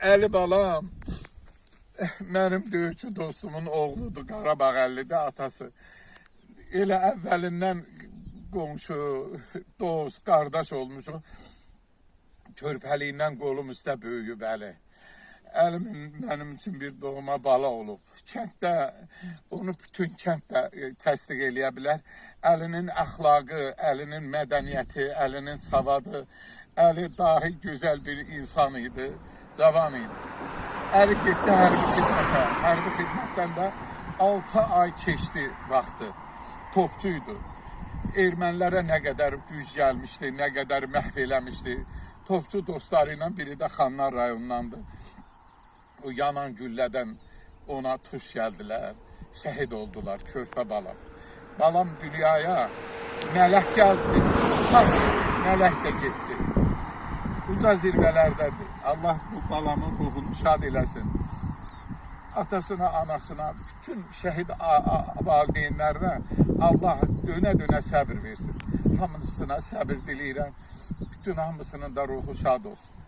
Əli balam. Mənim döyüşçü dostumun oğludur, Qarabağ əllidə atası. Elə əvvəlindən qonşu, dost, qardaş olmuşuq. Körpəliyindən qolum üstə böyüyüb Əli. Əlimin mənim üçün bir doğma bala olub. Kənddə onu bütün kənd də e, təsdiq eləyə bilər. Əlinin əxlaqı, əlinin mədəniyyəti, əlinin savadı, Əli dahi gözəl bir insan idi, cavan idi. Əli getdi hərbi xidmətə. Hərbi xidmətdən də 6 ay keçdi vaxtı. Topçuydu. Ermənilərə nə qədər güc gəlmişdi, nə qədər məhv eləmişdi. Topçu dostları biri də Xanlar rayonundandır. O yanan güllədən ona tuş gəldilər, şəhid oldular, körpə balam. Balam dünyaya mələk gəldi, taş mələk də getdi. Uca zirvələrdədir. Allah bu balamın ruhunu şad eləsin. Atasına, anasına, bütün şəhid valideynlərinə Allah dönə-dönə səbir versin. Hamısına səbir diləyirəm. Bütün hamısının da ruhu şad olsun.